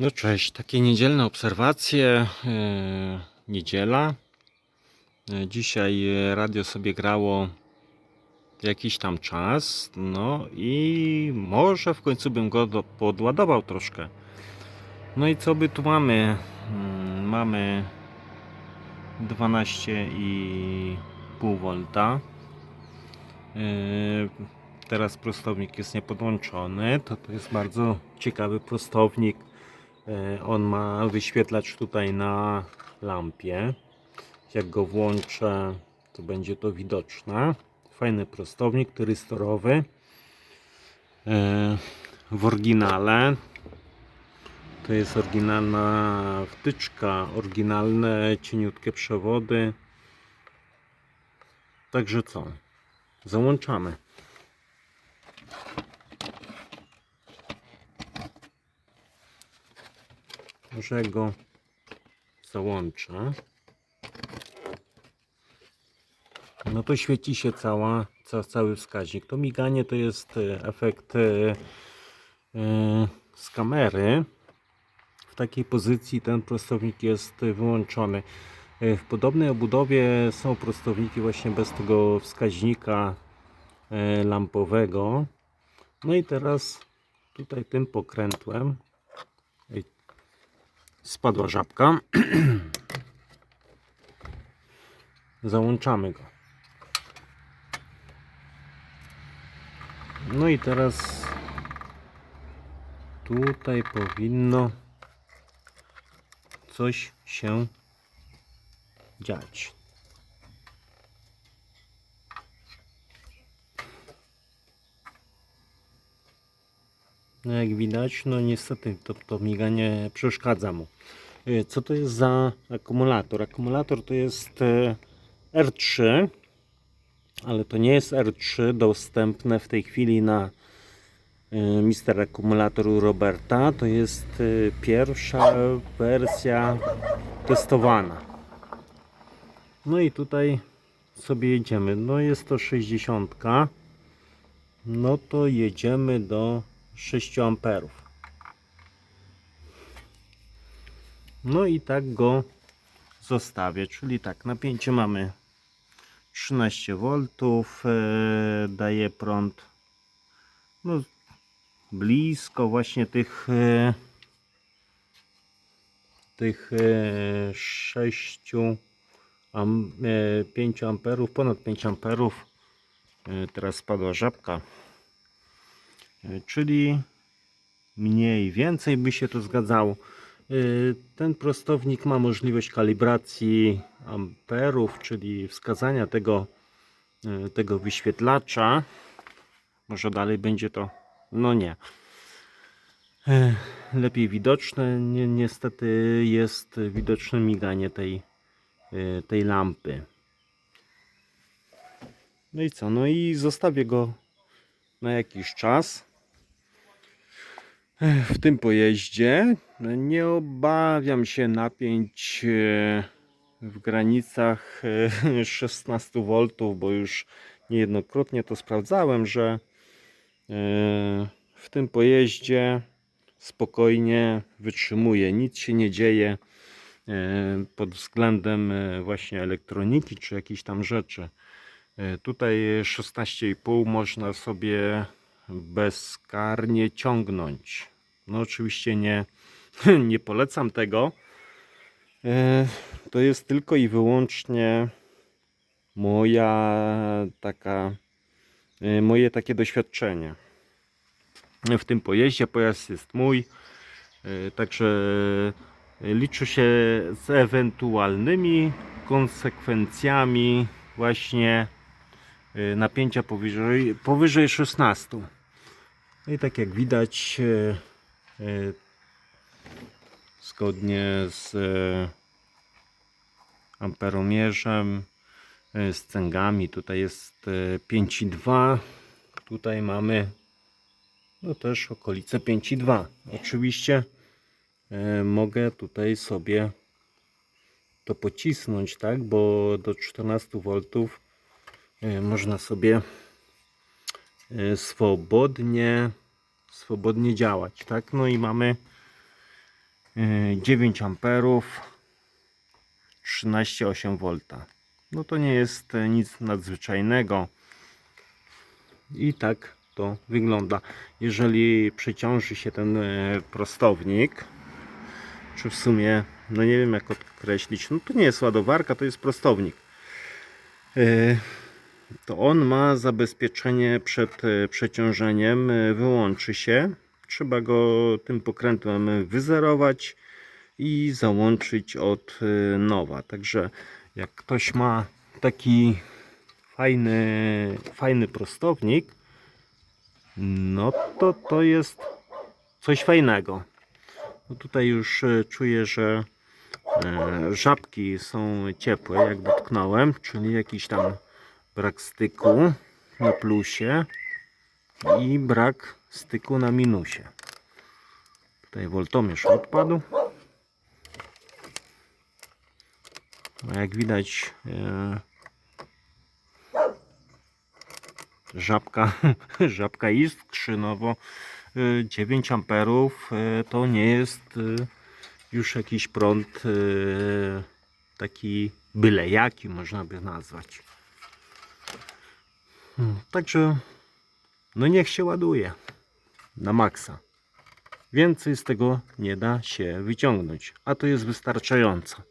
No cześć, takie niedzielne obserwacje. e, niedziela. E, dzisiaj e, radio sobie grało jakiś tam czas. No i może w końcu bym go do, podładował troszkę. No i co by tu mamy? Mm, Mamy 12,5 V. Teraz prostownik jest niepodłączony. To, to jest bardzo ciekawy prostownik. E, On ma wyświetlacz tutaj na lampie. Jak go włączę, to będzie to widoczne. Fajny prostownik, trystorowy. E, W oryginale to jest oryginalna wtyczka, oryginalne cieniutkie przewody. Także co? Załączamy. Może go załączę. No to świeci się cała, ca, cały wskaźnik. To miganie to jest e, efekt e, z kamery. W takiej pozycji ten prostownik jest wyłączony. W podobnej obudowie są prostowniki właśnie bez tego wskaźnika lampowego. No i teraz tutaj tym pokrętłem spadła żabka. Załączamy go. No i teraz tutaj powinno coś się dziać. No jak widać, no niestety to, to miganie przeszkadza mu. Y, Co to jest za akumulator? Akumulator to jest e, R3, ale to nie jest R3 dostępne w tej chwili na e, Mister Akumulatoru Roberta. To jest e, pierwsza wersja testowana. No i tutaj sobie jedziemy. No jest to 60. No to jedziemy do 6 amperów. No i tak go zostawię, czyli tak, napięcie mamy 13 V, e, daje prąd no, blisko właśnie tych e, tych e, 6 am, e, 5 amperów, ponad 5 amperów. Teraz spadła żabka. E, czyli mniej więcej by się to zgadzało. Y, Ten prostownik ma możliwość kalibracji amperów, czyli wskazania tego, y, tego wyświetlacza. Może dalej będzie to, no nie. Lepiej widoczne, Ni- niestety jest widoczne miganie tej, tej lampy. No i co? No i zostawię go na jakiś czas w tym pojeździe. Nie obawiam się napięć e, w granicach e, 16 V, bo już niejednokrotnie to sprawdzałem, że e, w tym pojeździe spokojnie wytrzymuje, nic się nie dzieje e, pod względem e, właśnie elektroniki czy jakichś tam rzeczy. E, Tutaj 16,5 można sobie bezkarnie ciągnąć. No oczywiście nie, nie polecam tego. E, To jest tylko i wyłącznie moja taka e, moje takie doświadczenie w tym pojeździe. Pojazd jest mój, e, także liczy się z ewentualnymi konsekwencjami właśnie napięcia powyżej, powyżej 16. No I tak jak widać, e, e, zgodnie z e, amperomierzem, z cęgami, tutaj jest e, 5,2, tutaj mamy no też okolice 5,2. Oczywiście mogę tutaj sobie to pocisnąć, tak, bo do 14 V można sobie swobodnie swobodnie działać, tak? No i mamy Yy, 9 amperów 13,8 V. No to nie jest e, nic nadzwyczajnego. I tak to wygląda. Jeżeli przeciąży się ten e, prostownik, czy w sumie, no nie wiem jak określić, no to nie jest ładowarka, to jest prostownik. To on ma zabezpieczenie przed e, przeciążeniem, e, wyłączy się. Trzeba go tym pokrętłem wyzerować i załączyć od e, nowa. Także jak ktoś ma taki fajny, fajny prostownik, no to to jest coś fajnego. No tutaj już czuję, że żabki są ciepłe, jak dotknąłem, czyli jakiś tam brak styku na plusie i brak styku na minusie. Tutaj woltomierz odpadł. A jak widać e, żabka, żabka iskrzy, no bo e, 9 amperów e, to nie jest e, już jakiś prąd taki byle jaki można by nazwać. Także no niech się ładuje na maksa. Więcej z tego nie da się wyciągnąć, a to jest wystarczająco.